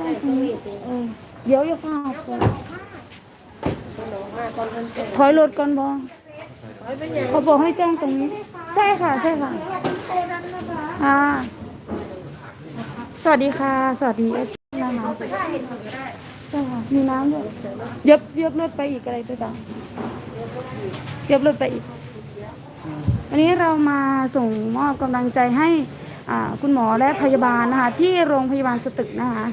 เออเดี๋ยวอย่าฟ้าก่อนถอยรถก่อนบอเขาบอกให้แจ้งตรงนี้ ใช่ค่ะ ใช่ค่ะอ่าสวัสดีค่ะ สวัสดีเอสนะคะใช่ค่ะ มีน้ำด้วยเย็บเย็บรถไปอีกอะไรตัวต่างเย็บรถไปอีก วันนี้เรามาส่งมอบกำลังใจให้อ่าคุณหมอและพยาบาลนะคะ ที่โรงพยาบาลสตึกนะคะ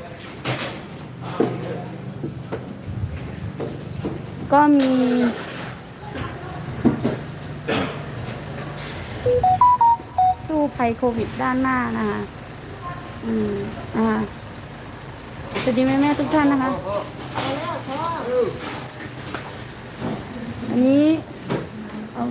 ก็มี สู้ภัยโควิดด้านหน้านะคะอืมอ่าสวัสดีแม่แม่ๆทุกท่านนะคะ อันนี้เอา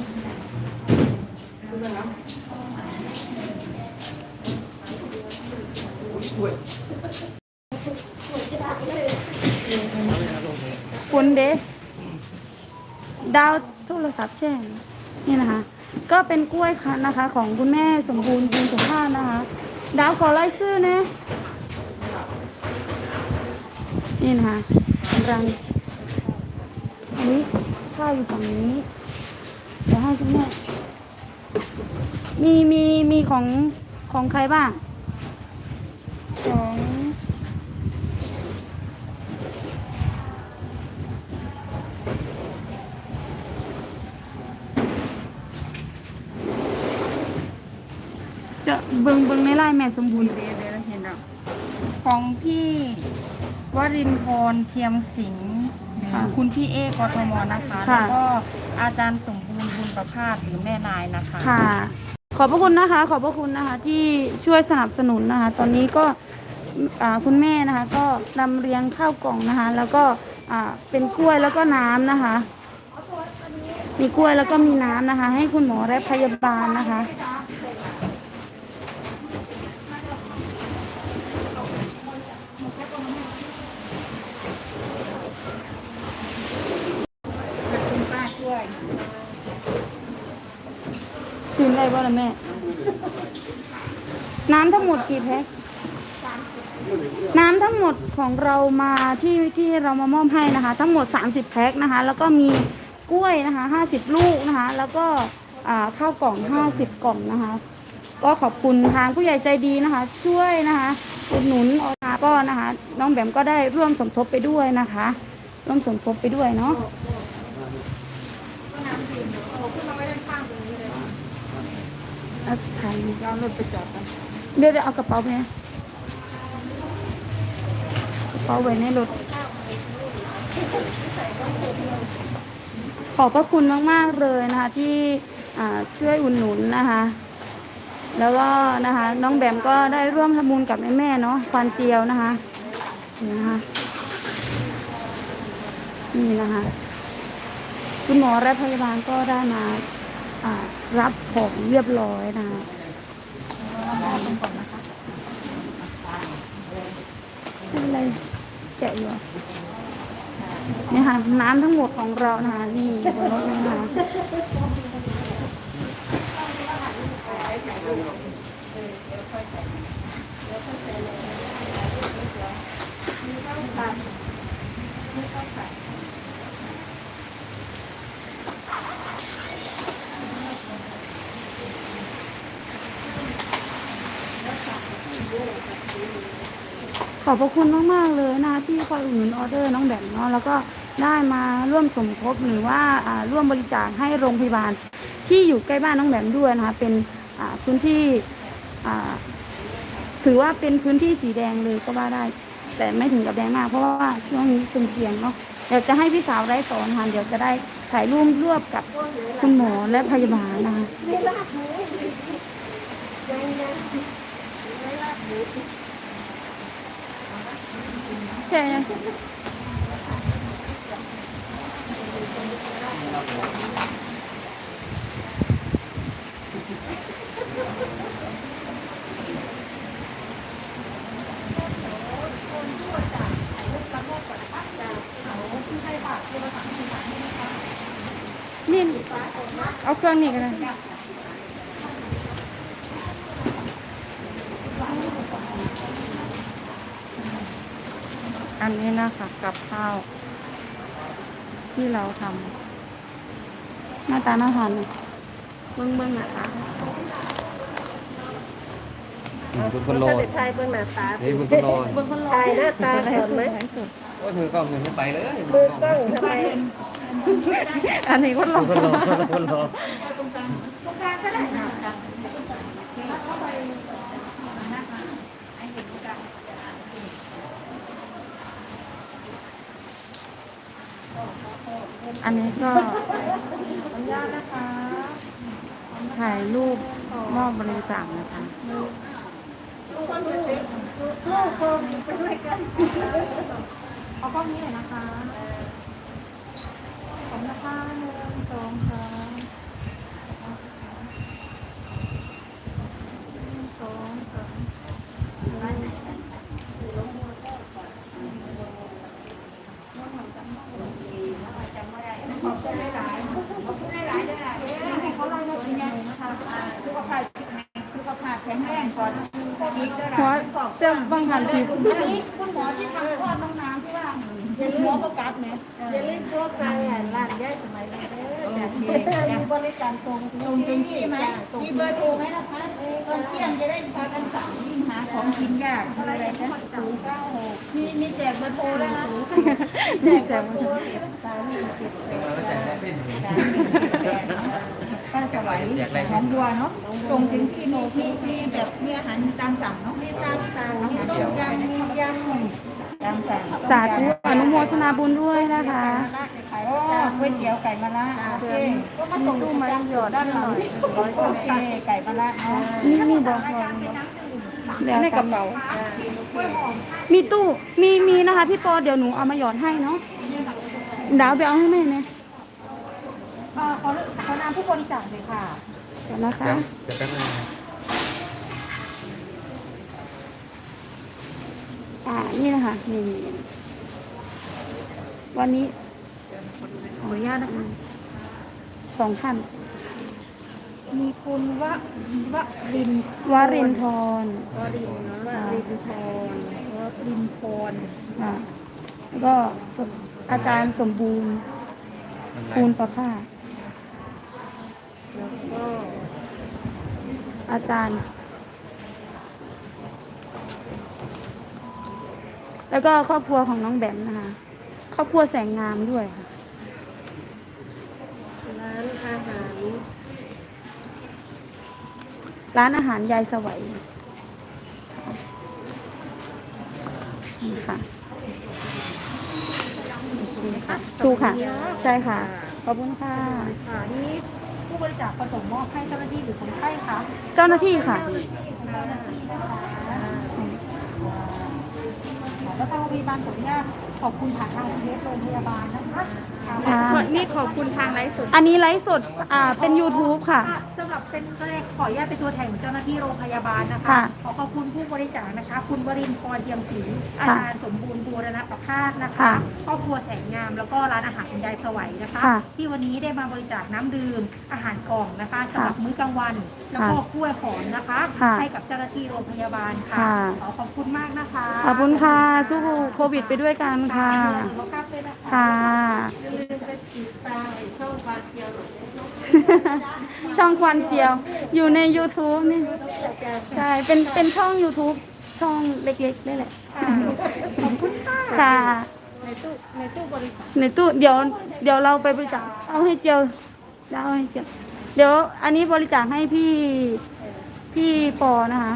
คุณเดดาวโทรศัพท์ แช่งนี่นะคะ ก็เป็นกล้วยค่ะนะคะ ของคุณแม่สมบูรณ์บุญสมภาพนะคะ ดาวขอไล่ซื้อนะนี่นะคะกำลังอันนี้ข้าวอยู่ฝั่งนี้เดี๋ยวให้คุณแม่มีมีมีของของใครบ้างจะ เบิงเบิงในไล่แม่สมบูรณ์เดี๋ยวเดี๋ยวเห็นแล้วของพี่วรินทร์เทียมสิงห์ค่ะ คุณพี่เอกทมนะคะค่ะ แล้วก็อาจารย์สมบูรณ์บุญประภาสหรือแม่นายนะคะค่ะ ขอบพระคุณนะคะ ขอบพระคุณนะคะ ที่ช่วยสนับสนุนนะคะ ตอนนี้ก็อ่าคุณแม่นะคะ ก็นำเรียงข้าวกล่องนะคะ แล้วก็อ่าเป็นกล้วยแล้วก็น้ำนะคะ มีกล้วยแล้วก็มีน้ำนะคะ ให้คุณหมอและพยาบาลนะคะ คุณป้าช่วย คืนได้ป่ะล่ะแม่ น้ำทั้งหมดกี่แพ็คน้ำทั้งหมดของเรามาที่ที่เรามามอบให้นะคะ ทั้งหมด 30 แพ็คนะคะ แล้วก็มีกล้วยนะคะ 50 ลูกนะคะ แล้วก็ข้าวกล่อง 50 กล่องนะคะ ก็ขอบคุณทางผู้ใหญ่ใจดีนะคะ ช่วยนะคะอุดหนุนออนาก็นะคะ น้องแบมก็ได้ร่วมสมทบไปด้วยนะคะ ร่วมสมทบไปด้วยเนาะ เอาถ่ายย้อนรถไปจอดกันเดี๋ยวเดี๋ยวเอากระเป๋าไปนะกระเป๋าไว้ในรถ ขอบพระคุณมาก ๆ เลยนะคะ ที่ช่วยอุดหนุนนะคะ แล้วก็นะคะ น้องแบมก็ได้ร่วมทำบุญกับแม่แม่ๆเนาะควันเจียวนะคะนี่นะคะนี่นะคะ คุณหมอและพยาบาลก็ได้มา รับของเรียบร้อยนะคะไม่เป็นไรแกะอยู่อะนี่ค่ะน้ำทั้งหมดของเรานะคะนี่บนรถนี่นะคะ ขอบพระคุณมากๆเลยนะคะที่คอยอุดหนุนออเดอร์น้องแบมเนาะแล้วก็ได้มาร่วมสมทบหรือว่าอ่าร่วมบริจาคให้โรงพยาบาล ที่อยู่ใกล้บ้านน้องแบมด้วยนะคะเป็นอ่าพื้นที่อ่าถือว่าเป็นพื้นที่สีแดงเลยก็ว่าได้ แต่ไม่ถึงกับแดงมาก เพราะว่าช่วงนี้เป็นเพียงเนาะเดี๋ยวจะให้พี่สาวได้ต่อนะคะเดี๋ยวจะได้ถ่ายรูปร่วมกับคุณหมอและพยาบาลนะคะ ใช่ยังนี่เอาเครื่องนี้กันเลย อันนี้นะคะกับข้าว ที่เราทหน้าตาน่าทานไหมเบิ้งเบิ้งนะคะบุญคนโลก็นจะทายเบื้องหน้าตานี่บุญคนโลนเบิ้งคนรอทายหน้าตาำก่อนไหมโอ้ยมือกล้องมือไม่ไปเลยมือกล้องทำไมอันนี้ก็ลบุองญคนโลนบุญคนโล อันนี้ก็ถ่ายรูปมอบบริจาคนะคะลูกคนไปด้วยกันเอากล้องนี้เลยนะคะขอบคุณนะคะหนึ่งสองสามหนึ่งสองสามหัวเจ้าบางหันทีอันนี้ คุณหมอที่ทำคลอดน้องน้ำที่ว่าหมอประกาศไหมอย่าลืมพวกใครอะร้านย่ายสมัยนั้นเด้อมีบริการตรงตรงจริงใช่ไหมมีเบอร์โทรไหมนะคะตอนเที่ยงจะได้พากันสั่งยิ่งหาของกินยากอะไรนะศูนย์เก้าหกมีมีแจกเบอร์โทรด้วยนะนี่จะมาป้าสวัยของบัวเนาะส่งถึงที่มีมีมีแบบมีอาหารตามสั่งเนาะมีตามสั่งมีต้มยำมียำตามสั่งสาธุอนุโมทนาบุญด้วยนะคะโอ้ก๋วยเตี๋ยวไก่มะระโอเคก็มาส่งตู้มาหยอดด้านหลังโอเคไก่มะระเนาะนี่มีบอกเดี๋ยวในกกัระบเป๋ามีตู้มีมีนะคะพี่ปอเดี๋ยวหนูเอามาหยอดให้เนาะเดาวไปเอาให้แม่ไหมขอ ขอนามผู้บริจาคเลยค่ะเดี๋ยวนะคะ เดี๋ยวแป๊บนึงอ่า นี่นะคะนี่นี่วันนี้ ขออนุญาตนะคะสองท่าน มีคุณวะวะรินวารินทรวรินวรินทรวรินพรอ่าแล้วก็สมอาจารย์สมบูรณ์คูณประภาส แล้วก็อาจารย์ แล้วก็ครอบครัวของน้องแบมนะคะ ครอบครัวแสงงามด้วยค่ะ ร้านอาหารร้านอาหารยายสวัยนี่ค่ะถูกค่ะ ใช่ค่ะ ขอบคุณค่ะ ค่ะนี่ ผู้บริจาคประสงค์มอบให้เจ้าหน้าที่หรือคนไข้คะเจ้าหน้าที่ค่ะแล้วทางโรงพยาบาลขออนุญาตขอบคุณผ่านทางเพจโรงพยาบาลนะคะค่ะนี่ขอบคุณทางไลฟ์สดอันนี้ไลฟ์สดอ่าเป็น YouTube ค่ะ สำหรับเป็นขออนุญาตเป็นตัวแทนของเจ้าหน้าที่โรงพยาบาลนะคะ ค่ะขอขอบคุณผู้บริจาคนะคะ คุณวรินทร์พรเทียมศรีอาค่ะจารย์สมบูรณ์บูรณประภาสนะคะค่ะครอบครัวแสงงามแล้วก็ร้านอาหารคุณยายสวัยนะคะ ค่ะที่วันนี้ได้มาบริจาคน้ำดื่มอาหารกล่องนะคะสำหรับมื้อกลางวัน แล้วก็กล้วยหอมนะคะ ค่ะให้กับเจ้าหน้าที่โรงพยาบาลค่ะค่ะ ขอขอบคุณมากนะคะ ขอบคุณค่ะ สู้โควิดไปด้วยกันค่ะสุขภาพด้วยนะคะค่ะอย่าลืมไปติดตามช่องฟาเทียวหน่อยช่องควันเจียว อยู่ใน YouTube นี่ใช่เป็นเป็นช่อง YouTube ช่องเล็กๆนี่แหละขอบคุณค่ะค่ะในตู้ในตู้บริจาคในตู้เดี๋ยวเดี๋ยวเราไปบริจาคเอาให้เจียวเอาให้เจียวเดี๋ยวอันนี้บริจาคให้พี่พี่ปอนะคะ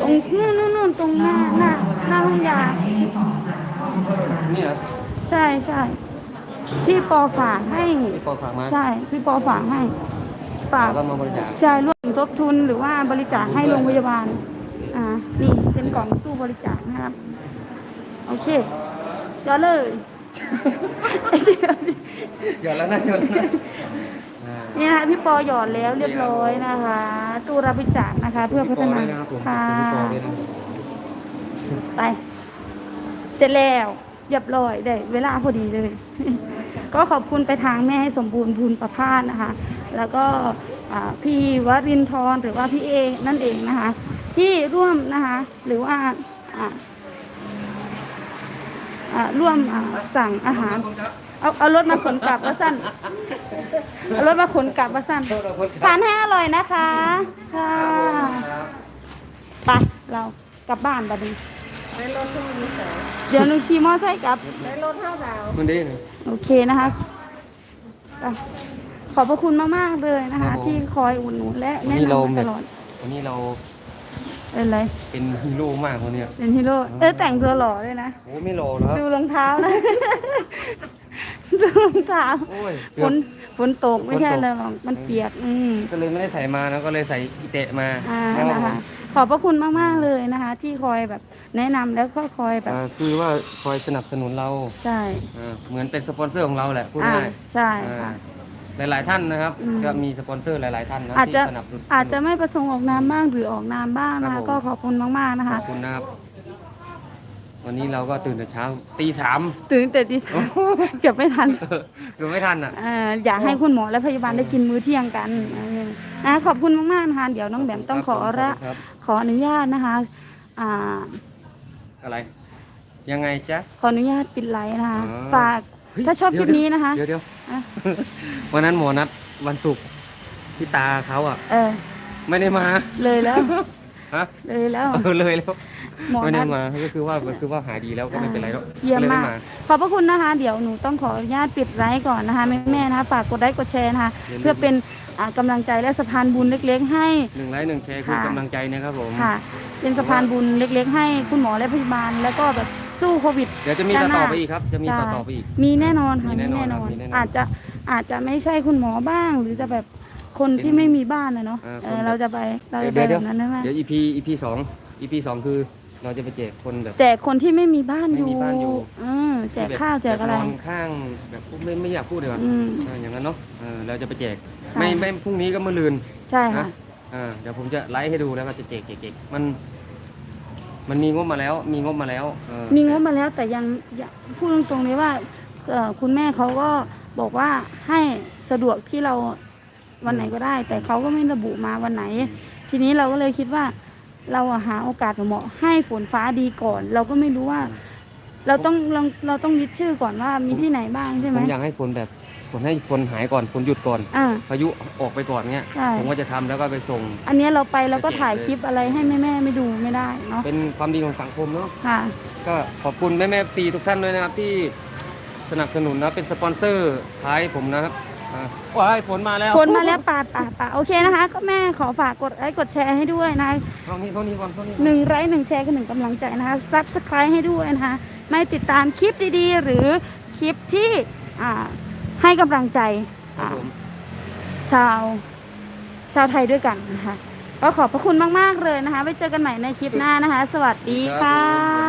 ตรงนู่นนู่นนู่นตรงหน้าหน้าหน้าห้องยา นี่เหรอใช่ใช่พี่ปอฝากให้พี่ปอฝากมาใช่พี่ปอฝากให้ฝากแล้วก็มาบริจาคใช่ร่วมสมทบทุนหรือว่าบริจาคให้โรงพยาบาลอ่านี่เป็นกล่องตู้บริจาคนะครับ โอเคเดี๋ยวเลยไอ้เชี่ยหยอดแล้วนะหยอดแล้วนะอ่านี่นะคะพี่ปอหยอดแล้วเรียบร้อยนะคะ ตู้รับบริจาคนะคะ เพื่อพัฒนาพี่ปอด้วยนะครับผมค่ะพี่ปอด้วยนะไป เสร็จแล้วเรียบร้อยได้เวลาพอดีเลย ก็ขอบคุณไปทางแม่ให้สมบูรณ์บุญประพาสนะคะ แล้วก็พี่วรินทร์หรือว่าพี่เอนั่นเองนะคะ ที่ร่วมนะคะหรือว่าร่วมสั่งอาหารเอาเอารถมาขนกลับว่าสั้นเอารถมาขนกลับว่าสั้นทานให้อร่อยนะคะค่ะไปเรากลับบ้านบัดนี้ ในรถทุ่งมีแสงเดี๋ยวหนูขี่มอไซค์กลับ ในรถเท่าดาวมันดีโอเคนะคะอะขอบพระคุณมาก ๆ เลยนะคะ ที่คอยอุดหนุนและแนะนำมาตลอดวันนี้เราเป็นไรเป็นฮีโร่มากวันเนี้ยเป็นฮีโร่เออแต่งตัวหล่อด้วยนะ โอ้ไม่รอแล้ว ดูรองเท้านะ ดูรองเท้าโอ้ยฝนฝนตกไม่ใช่ฝนตกเลยหรอกมันเปียก อืม ก็เลยไม่ได้ใส่มานะก็เลยใส่อีเตะมาอ่าครับนะผคะมขอบพระคุณมากๆเลยนะคะ ที่คอยแบบแนะนำแล้วก็คอยแบบ อ่าคือว่าคอยสนับสนุนเราใช่อ่าเหมือนเป็นสปอนเซอร์ของเราแหละพูดอ่าง่ายใช่อ่าค่ะ หลาย ๆ ท่านนะครับ อืม ก็มีสปอนเซอร์หลาย ๆ ท่านนะอาจจะที่สนับสนุนอาจจะไม่ประสงค์ออกนามบ้างหรือออกนามบ้างนะครัคะบผมก็ขอบคุณมากๆนะคะขอบคุณนะครับ วันนี้เราก็ตื่นแต่เช้าตีสาม ตื่นแต่ตีสามเกือบไม่ทันเกือบไม่ทันอะเอ่ออยากให้คุณหมอและพยาบาลได้กินมื้อเที่ยงกันเออนะขอบคุณมากๆนะคะเดี๋ยวน้องแบมต้องขอระครับ ขออนุญาตนะคะอ่า อะไร ยังไงจ๊ะ ขออนุญาตปิดไลฟ์นะคะ อ๋อ ฝากเฮ้ยถ้าชอบคลิปนี้นะคะ เดี๋ยวเดี๋ยวอะ วันนั้นหมอนัดวันศุกร์ที่ตาเขาอะ เออ ไม่ได้มา เลยแล้ว ฮะ เลยแล้ว เออเลยแล้ว หมอไม่นัได้ดมาก็คือว่าก็คือว่าหายดีแล้วก็ไม่เป็นไรแล้วเยี่ยมก็ลมาก ไขอบพระคุณนะคะ เดี๋ยวหนูต้องขออนุญาตปิดไลฟ์ก่อนนะคะแม่แม่ๆนะคะฝากกดไลค์กดแชร์นะคะอย่าลืม เพื่อเป็นอ่ากำลังใจและสะพานบุญเล็กๆ ให้ หนึ่งไลค์หนึ่งแชร์คือค่ะกำลังใจนะครับผม ค่ะ เป็นสะพานบุญเล็ก ๆ ให้คุณหมอและพยาบาล แล้วก็แบบสู้โควิด เดี๋ยวจะมีด้าต่นหน้าอไปอีกครับ จะมีต่อต่อไปอีก มีแน่นอนค่ะมีมีแน่แน่นนอนอน ครับมีแน่นอนอาจจะอาจจะไม่ใช่คุณหมอบ้าง หรือจะแบบคนที่ไม่มีบ้านนะเนาะอ่าเอคนอแบบเราจะไปเราจะไปเดี๋แบยวบนั้นได้ไหม เดี๋ยว EP EP สอง EP สองคือ เราจะไปแจกคนแบบ แจกคนที่ไม่มีบ้านอยู่ไม่มีบ้านอยู่ เออแจกข้าวแจกอะไรนอนข้างแบบไม่ไม่อยากพูดเลยว่ะอืมเอออย่างนั้นเนาะเออเราจะไปแจก ค่ะ ไม่ไม่พรุ่งนี้ก็มะรืน ใช่ค่ะ นะอ่าเดี๋ยวผมจะไลฟ์ให้ดูแล้วก็จะแจกแจกแจกมัน มันมีงบมาแล้ว มีงบมาแล้วเออมีงบมาแล้วแต่ยังยังพูดตรงๆเลยว่าเอ่อคุณแม่เขาก็บอกว่าให้สะดวกที่เราวันไหนก็ได้ แต่เขาก็ไม่ระบุมาวันไหน ทีนี้เราก็เลยคิดว่า เราอะหาโอกาสเหมาะให้ฝนฟ้าดีก่อน เราก็ไม่รู้ว่า เราต้องเราเราต้องยึดชื่อก่อนว่ามีที่ไหนบ้างใช่ไหผมม อยากให้ฝนแบบฝนให้ฝนหายก่อนฝนหยุดก่อนอ่า พายุออกไปก่อนเงี้ย ใช่ ผมก็จะทำแล้วก็ไปส่ง อันเนี้ยเราไปเราก็ไปแจกถ่ายเลยคลิปอะไรให้แม่แม่ๆไม่ดูไม่ได้เนาะเป็นความดีของสังคมเนาะ ค่ะ ก็ขอบคุณแม่แม่ซีทุกท่านด้วยนะครับที่สนับสนุนนะเป็นสปอนเซอร์ท้ายผมนะครับอ่า ว้ายฝนมาแล้วคนมาแล้วปาดปาดปาดโอเคนะคะ ก็แม่ขอฝากกดไลค์กดแชร์ให้ด้วยนะเท่านี้เท่านี้ก่อนเท่านี้หนึ่งไลค์หนึ่งแชร์คือหนึ่งกำลังใจนะคะซับสไครต์ให้ด้วยนะคะ ไม่ติดตามคลิปดีๆ หรือคลิปที่อ่าให้กำลังใจครับอ่าผมชาวชาวไทยด้วยกันนะคะ ก็ขอบพระคุณมากๆเลยนะคะไว้เจอกันใหม่ในคลิปหน้านะคะ สวัสดีค่ะ